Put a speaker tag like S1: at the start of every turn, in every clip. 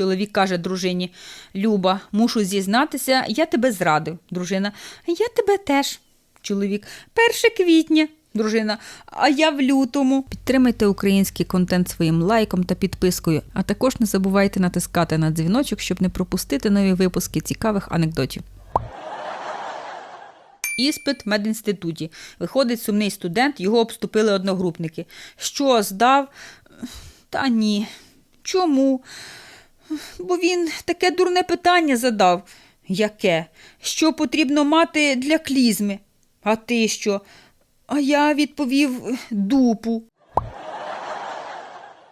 S1: Чоловік каже дружині Люба, мушу зізнатися, я тебе зрадив. Дружина, я тебе теж. Чоловік, 1 квітня. Дружина, а я в лютому. Підтримайте український контент своїм лайком та підпискою, а також не забувайте натискати на дзвіночок, щоб не пропустити нові випуски цікавих анекдотів. Іспит в медінституті. Виходить сумний студент, його обступили одногрупники. Що, здав? Та ні. Чому? Бо він таке дурне питання задав. Яке? Що потрібно мати для клізми? А ти що? А я відповів дупу.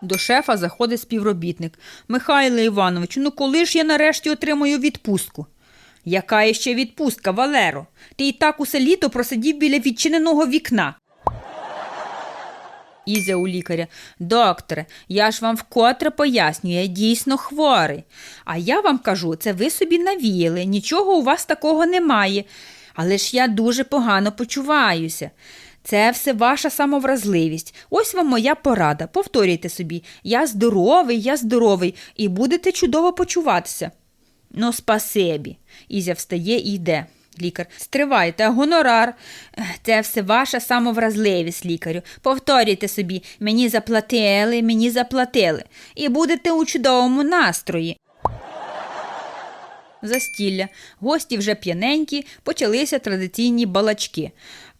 S1: До шефа заходить співробітник. Михайло Іванович, ну коли ж я нарешті отримаю відпустку? Яка іще відпустка, Валеро? Ти і так усе літо просидів біля відчиненого вікна. Ізя у лікаря. Докторе, я ж вам вкотре пояснюю, я дійсно хворий. А я вам кажу, це ви собі навіяли, нічого у вас такого немає. Але ж я дуже погано почуваюся. Це все ваша самовразливість. Ось вам моя порада. Повторюйте собі, я здоровий, я здоровий, і будете чудово почуватися. Ну, спасибі. Ізя встає і йде. Лікар. Стривайте, гонорар. Це все ваша самовразливість, лікарю. Повторюйте собі, мені заплатили, мені заплатили. І будете у чудовому настрої. Застілля. Гості вже п'яненькі, почалися традиційні балачки.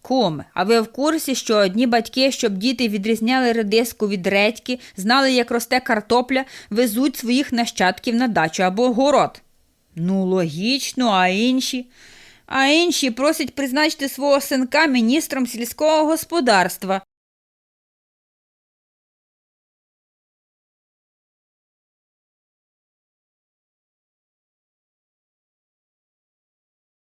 S1: Куме, а ви в курсі, що одні батьки, щоб діти відрізняли редиску від редьки, знали, як росте картопля, везуть своїх нащадків на дачу або город? Ну, логічно, а інші? А інші просять призначити свого синка міністром сільського господарства.